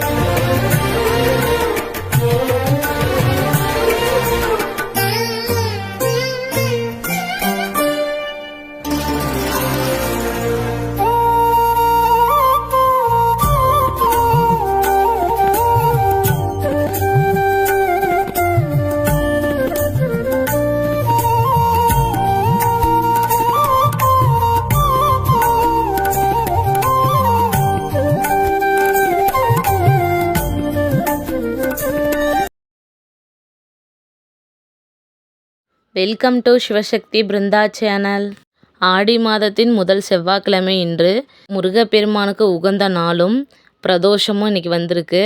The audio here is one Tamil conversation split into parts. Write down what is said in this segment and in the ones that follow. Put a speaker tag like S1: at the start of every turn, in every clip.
S1: Thank you. Welcome to Sivasakthi Brindha channel ஆடி மாதத்தின் முதல் செவ்வாய்க்கிழமை இன்று முருகப்பெருமானுக்கு உகந்த நாளும் பிரதோஷமும் இன்னைக்கு வந்திருக்கு.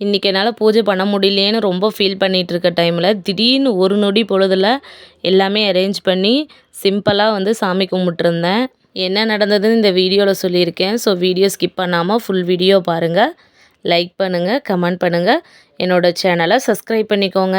S1: இன்றைக்கி என்னால் பூஜை பண்ண முடியலேன்னு ரொம்ப ஃபீல் பண்ணிகிட்டு இருக்க டைமில் திடீர்னு ஒரு நொடி பொழுதில் எல்லாமே அரேஞ்ச் பண்ணி சிம்பிளாக வந்து சாமி கும்பிட்டுருந்தேன். என்ன நடந்ததுன்னு இந்த வீடியோவில் சொல்லியிருக்கேன். ஸோ வீடியோ ஸ்கிப் பண்ணாமல் ஃபுல் வீடியோ பாருங்கள் லைக் பண்ணுங்கள் கமெண்ட் பண்ணுங்கள் என்னோடய சேனலை சப்ஸ்கிரைப் பண்ணிக்கோங்க.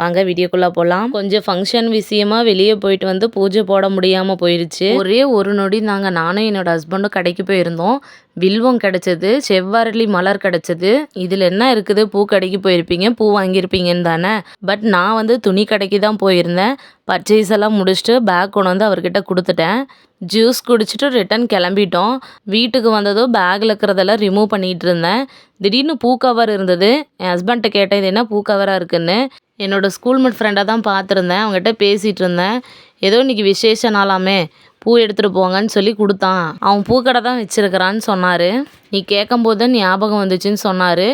S1: வாங்க வீடியோக்குள்ளே போகலாம் கொஞ்சம் ஃபங்க்ஷன் விஷயமா வெளியே போயிட்டு வந்து பூஜை போட முடியாமல் போயிடுச்சு ஒரே ஒரு நொடி நாங்கள் நானும் என்னோட ஹஸ்பண்டும் கடைக்கு போயிருந்தோம். வில்வம் கிடச்சது செவ்வரளி மலர் கிடச்சது. இதில் என்ன இருக்குது? பூ கடைக்கு போயிருப்பீங்க பூ வாங்கியிருப்பீங்கன்னு தானே. பட் நான் வந்து துணி கடைக்கு தான் போயிருந்தேன். பர்ச்சேஸ் எல்லாம் முடிச்சுட்டு பேக் கொண்டு வந்து அவர்கிட்ட கொடுத்துட்டேன். ஜூஸ் குடிச்சிட்டு ரிட்டன் கிளம்பிட்டோம். வீட்டுக்கு வந்ததும் பேக்கில் இருக்கிறதெல்லாம் ரிமூவ் பண்ணிகிட்டு இருந்தேன். திடீர்னு பூ கவர் இருந்தது. என் ஹஸ்பண்ட்ட கேட்டேன் இது என்ன பூ கவராக இருக்குன்னு? என்னோடய ஸ்கூல்மேட் ஃப்ரெண்டாக தான் பார்த்துருந்தேன். அவங்ககிட்ட பேசிகிட்டு இருந்தேன் ஏதோ இன்றைக்கி விசேஷ நாளாமே பூ எடுத்துகிட்டு போங்கன்னு சொல்லி கொடுத்தான். அவன் பூக்கடை தான் வச்சுருக்கிறான்னு சொன்னார். நீ கேட்கும்போது தான் ஞாபகம் வந்துச்சுன்னு சொன்னார்.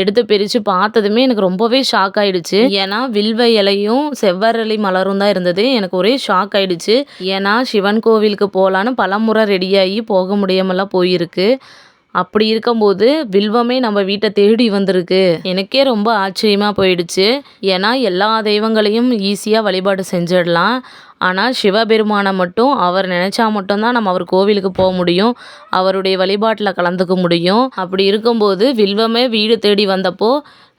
S1: எடுத்து பிரித்து பார்த்ததுமே எனக்கு ரொம்பவே ஷாக் ஆகிடுச்சு ஏன்னா வில்வ இலையும் செவ்வரளி மலரும் தான் இருந்தது. எனக்கு ஒரே ஷாக் ஆகிடுச்சு ஏன்னா சிவன் கோவிலுக்கு போகலான்னு பலமுறை ரெடியாகி போக முடியாமலாம் போயிருக்கு. அப்படி இருக்கும்போது வில்வமே நம்ம வீட்டை தேடி வந்திருக்கு. எனக்கே ரொம்ப ஆச்சரியமாக போயிடுச்சு. ஏன்னா எல்லா தெய்வங்களையும் ஈஸியாக வழிபாடு செஞ்சிடலாம். ஆனால் சிவபெருமானை மட்டும் அவர் நினச்சா மட்டும்தான் நம்ம அவர் கோவிலுக்கு போக முடியும். அவருடைய வழிபாட்டில் கலந்துக்க முடியும். அப்படி இருக்கும்போது வில்வமே வீடு தேடி வந்தப்போ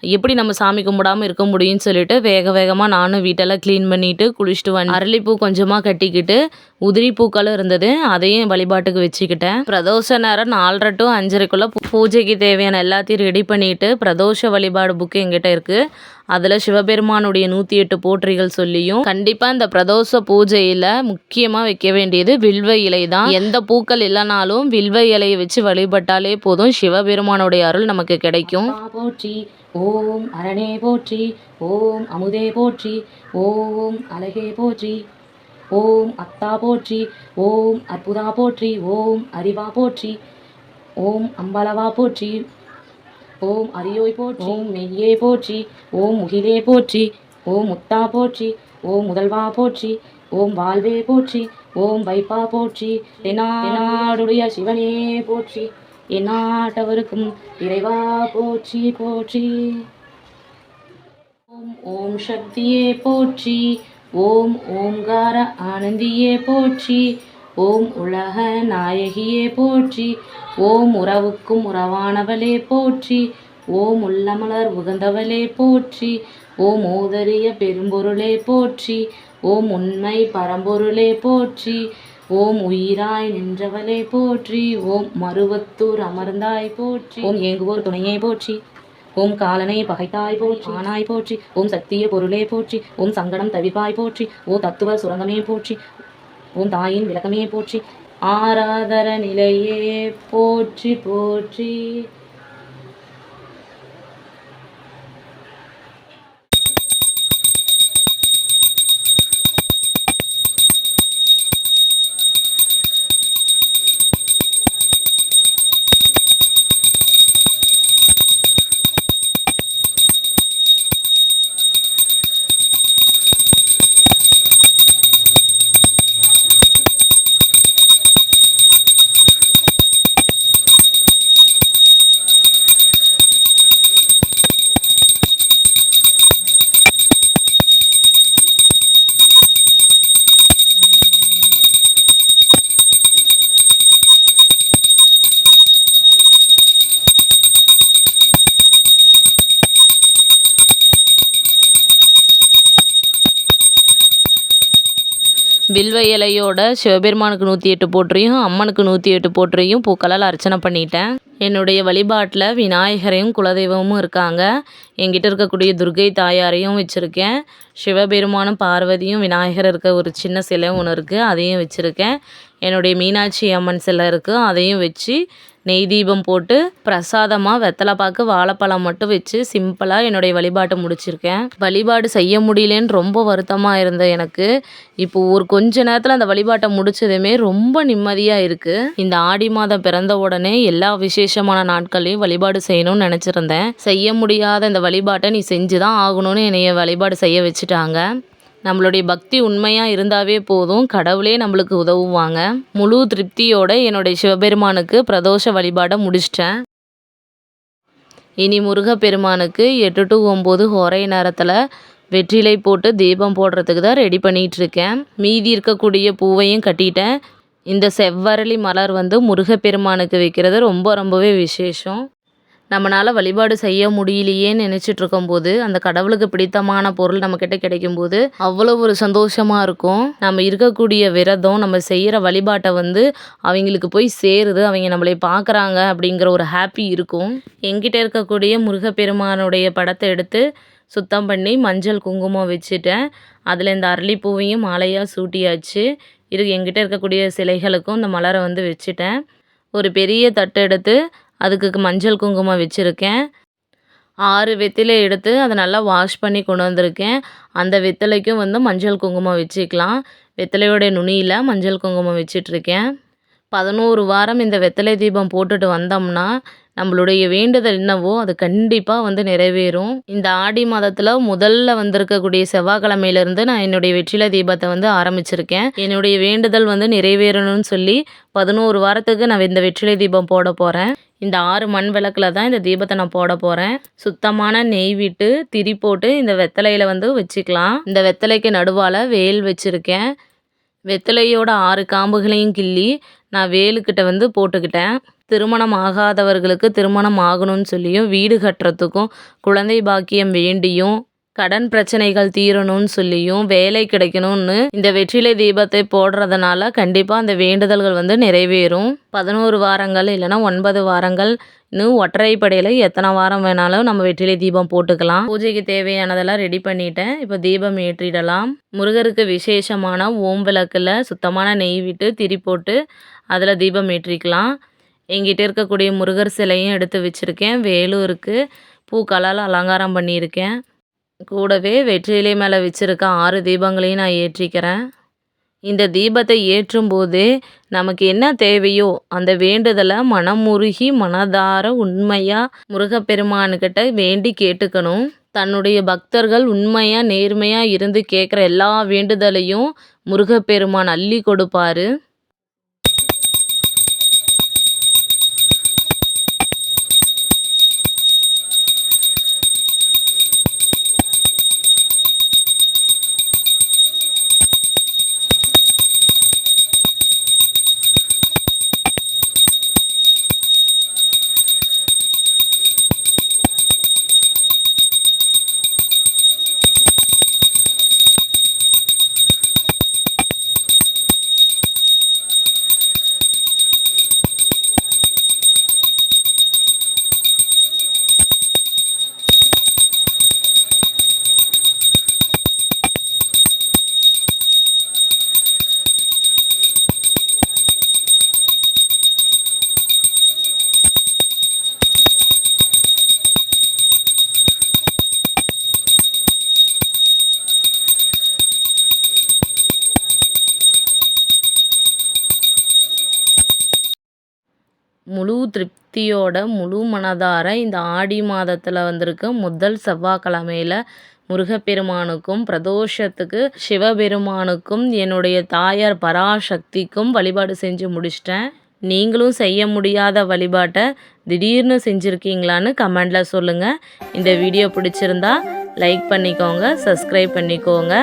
S1: எப்படி நம்ம சாமி கும்பிடாமல் இருக்க முடியும்னு சொல்லிட்டு வேக வேகமாக நானும் வீட்டெல்லாம் க்ளீன் பண்ணிவிட்டு குளிச்சுட்டு வந்து அரளிப்பூ கொஞ்சமாக கட்டிக்கிட்டு உதிரி பூக்களும் இருந்தது. அதையும் வழிபாட்டுக்கு வச்சுக்கிட்டேன். பிரதோஷ நேரம் நாலரை டு அஞ்சரைக்குள்ளே பூஜைக்கு தேவையான எல்லாத்தையும் ரெடி பண்ணிவிட்டு பிரதோஷ வழிபாடு புக்கு எங்கிட்ட இருக்குது அதில் சிவபெருமானுடைய நூற்றி எட்டு போற்றிகள் சொல்லியும் கண்டிப்பாக இந்த பிரதோஷ பூஜையில் முக்கியமாக வைக்க வேண்டியது வில்வ இலை தான். எந்த பூக்கள் இல்லைனாலும் வில்வ இலையை வச்சு வழிபட்டாலே போதும் சிவபெருமானுடைய அருள் நமக்கு கிடைக்கும்.
S2: போற்றி ஓம் அரணே போற்றி ஓம் அமுதே போற்றி ஓம் அழகே போற்றி ஓம் அத்தா போற்றி ஓம் அற்புதா போற்றி ஓம் அறிவா போற்றி ஓம் அம்பலவா போற்றி ஓம் அரியோய் போற்றி ஓம் மெய்யே போற்றி ஓம் முகிலே போற்றி ஓம் முத்தா போற்றி ஓம் முதல்வா போற்றி ஓம் வாழ்வே போற்றி ஓம் வைப்பா போற்றி தென்னாடுடைய சிவனே போற்றி எந்நாட்டவருக்கும் இறைவா போற்றி போற்றி. ஓம் ஓம் சக்தியே போற்றி ஓம் ஓம்கார ஆனந்தியே போற்றி ஓம் உலக நாயகியே போற்றி ஓம் உறவுக்கும் உறவானவளே போற்றி ஓம் உள்ளமலர் உகந்தவளே போற்றி ஓம் ஓதரிய பெரும்பொருளே போற்றி ஓம் உண்மை பரம்பொருளே போற்றி ஓம் உயிராய் நின்றவளே போற்றி ஓம் மருவத்தூர் அமர்ந்தாய் போற்றி ஓம் ஏங்குவோர் துணையை போற்றி ஓம் காலனை பகைத்தாய் போற்றி ஆனாய் போற்றி ஓம் சத்திய பொருளே போற்றி ஓம் சங்கடம் தவிப்பாய் போற்றி ஓ தத்துவ சுரங்கமே போற்றி உன் தாயின் விளக்கமே போற்றி. ஆராதர நிலையே போற்றி போற்றி.
S1: வில்வ இலையோட சிவபெருமானுக்கு நூற்றி எட்டு போற்றியும் அம்மனுக்கு நூற்றி எட்டு போற்றியும் பூக்களால் அர்ச்சனை பண்ணிட்டேன். என்னுடைய வழிபாட்டில் விநாயகரையும் குலதெய்வமும் இருக்காங்க. என்கிட்ட இருக்கக்கூடிய துர்கை தாயாரையும் வச்சுருக்கேன். சிவபெருமானும் பார்வதியும் விநாயகர் இருக்க ஒரு சின்ன சிலை ஒன்று இருக்குது அதையும் வச்சுருக்கேன். என்னுடைய மீனாட்சி அம்மன் சிலை இருக்குது அதையும் வச்சு நெய் தீபம் போட்டு பிரசாதமாக வெத்தலை பாக்கு வாழைப்பழம் மட்டும் வச்சு சிம்பிளாக என்னுடைய வழிபாட்டை முடிச்சிருக்கேன். வழிபாடு செய்ய முடியலன்னு ரொம்ப வருத்தமாக இருந்த எனக்கு. இப்போ ஒரு கொஞ்ச நேரத்தில் அந்த வழிபாட்டை முடிச்சதுமே ரொம்ப நிம்மதியாக இருக்குது இந்த ஆடி மாதம் பிறந்த உடனே எல்லா விசேஷமான நாட்களையும் வழிபாடு செய்யணும்னு நினச்சிருந்தேன். செய்ய முடியாத இந்த வழிபாட்டை நீ செஞ்சு தான் ஆகணும்னு என்னைய வழிபாடு செய்ய வச்சுட்டாங்க நம்மளுடைய பக்தி உண்மையாக இருந்தாவே போதும். கடவுளே நம்மளுக்கு உதவுவாங்க. முழு திருப்தியோடு என்னுடைய சிவபெருமானுக்கு பிரதோஷ வழிபாடை முடிச்சிட்டேன். இனி முருகப்பெருமானுக்கு எட்டு டு ஒம்பது ஹோரை நேரத்தில் வெற்றிலை போட்டு தீபம் போடுறதுக்கு தான் ரெடி பண்ணிகிட்ருக்கேன் மீதி இருக்கக்கூடிய பூவையும் கட்டிட்டேன். இந்த செவ்வரளி மலர் வந்து முருகப்பெருமானுக்கு வைக்கிறது ரொம்ப ரொம்பவே விசேஷம். நம்மளால் வழிபாடு செய்ய முடியலையேன்னு நினச்சிட்டு இருக்கும்போது அந்த கடவுளுக்கு பிடித்தமான பொருள் நம்மக்கிட்ட கிடைக்கும்போது அவ்வளோ ஒரு சந்தோஷமாக இருக்கும். நம்ம இருக்கக்கூடிய விரதம் நம்ம செய்கிற வழிபாட்டை வந்து அவங்களுக்கு போய் சேருது அவங்க நம்மளை பார்க்குறாங்க அப்படிங்கிற ஒரு ஹாப்பி இருக்கும். எங்கிட்ட இருக்கக்கூடிய முருகப்பெருமானுடைய படத்தை எடுத்து சுத்தம் பண்ணி மஞ்சள் குங்குமம் வச்சுட்டேன். அதில் இந்த அரளிப்பூவையும் மாலையாக சூட்டியாச்சு. இரு எங்கிட்ட இருக்கக்கூடிய சிலைகளுக்கும் இந்த மலரை வந்து வச்சுட்டேன். ஒரு பெரிய தட்டு எடுத்து அதுக்கு மஞ்சள் குங்குமம் வச்சுருக்கேன். ஆறு வெத்திலை எடுத்து அதை நல்லா வாஷ் பண்ணி கொண்டு வந்திருக்கேன். அந்த வெத்தலைக்கும் வந்து மஞ்சள் குங்குமம் வச்சுக்கலாம். வெத்தலையோடைய நுனியில் மஞ்சள் குங்குமம் வச்சிட்ருக்கேன் பதினோரு வாரம் இந்த வெத்தலை தீபம் போட்டுட்டு வந்தோம்னா நம்மளுடைய வேண்டுதல் என்னவோ அது கண்டிப்பாக வந்து நிறைவேறும். இந்த ஆடி மாதத்தில் முதல்ல வந்திருக்கக்கூடிய செவ்வாய்க்கிழமையிலேருந்து நான் என்னுடைய வெற்றிலை தீபத்தை வந்து ஆரம்பிச்சிருக்கேன். என்னுடைய வேண்டுதல் வந்து நிறைவேறணும்னு சொல்லி பதினோரு வாரத்துக்கு நான் இந்த வெற்றிலை தீபம் போட போகிறேன் இந்த ஆறு மண் விளக்கில் தான் இந்த தீபத்தை நான் போட போகிறேன் சுத்தமான நெய் விட்டு திரி போட்டு இந்த வெத்தலையில் வந்து வச்சுக்கலாம். இந்த வெத்தலைக்கு நடுவால் வேல் வச்சுருக்கேன். வெத்தலையோட ஆறு காம்புகளையும் கிள்ளி நான் வேலுக்கிட்ட வந்து போட்டுக்கிட்டேன். திருமணம் ஆகாதவர்களுக்கு திருமணம் ஆகணும்னு சொல்லியும் வீடு கட்டுறதுக்கும் குழந்தை பாக்கியம் வேண்டியும் கடன் பிரச்சனைகள் தீரணும்னு சொல்லியும் வேலை கிடைக்கணும்னு இந்த வெற்றிலை தீபத்தை போடுறதுனால கண்டிப்பாக அந்த வேண்டுதல்கள் வந்து நிறைவேறும். பதினோரு வாரங்கள் இல்லைன்னா ஒன்பது வாரங்கள். இன்னும் ஒற்றைப்படையில் எத்தனை வாரம் வேணாலும் நம்ம வெற்றிலை தீபம் போட்டுக்கலாம். பூஜைக்கு தேவையானதெல்லாம் ரெடி பண்ணிட்டேன். இப்போ தீபம் ஏற்றிடலாம். முருகருக்கு விசேஷமான ஓம் விளக்கில் சுத்தமான நெய் விட்டு திரி போட்டு அதில் தீபம் ஏற்றிக்கலாம். எங்கிட்ட இருக்கக்கூடிய முருகர் சிலையும் எடுத்து வச்சுருக்கேன். வேலும் இருக்குது பூக்களால் அலங்காரம் பண்ணியிருக்கேன். கூடவே வெற்றிலை மேலே வச்சுருக்க ஆறு தீபங்களையும் நான் ஏற்றிக்கிறேன். இந்த தீபத்தை ஏற்றும் போதே நமக்கு என்ன தேவையோ அந்த வேண்டுதலை மனமுருகி மனதார உண்மையாக முருகப்பெருமானுக்கிட்ட வேண்டி கேட்டுக்கணும். தன்னுடைய பக்தர்கள் உண்மையாக நேர்மையாக இருந்து கேட்குற எல்லா வேண்டுதலையும் முருகப்பெருமான் அள்ளி கொடுப்பாரு முழு பக்தியோட முழு மனதார இந்த ஆடி மாதத்தில் வந்திருக்க முதல் செவ்வாய்க்கிழமையில் முருகப்பெருமானுக்கும் பிரதோஷத்துக்கு சிவபெருமானுக்கும் என்னுடைய தாயார் பராசக்திக்கும் வழிபாடு செஞ்சு முடிச்சிட்டேன். நீங்களும் செய்ய முடியாத வழிபாட்டை திடீர்னு செஞ்சுருக்கீங்களான்னு கமெண்டில் சொல்லுங்கள் இந்த வீடியோ பிடிச்சிருந்தா லைக் பண்ணிக்கோங்க சப்ஸ்கிரைப் பண்ணிக்கோங்க.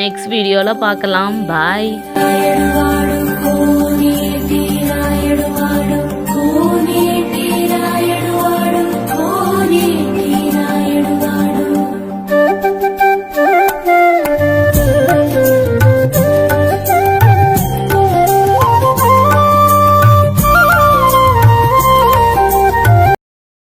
S1: நெக்ஸ்ட் வீடியோவில் பார்க்கலாம் பாய்.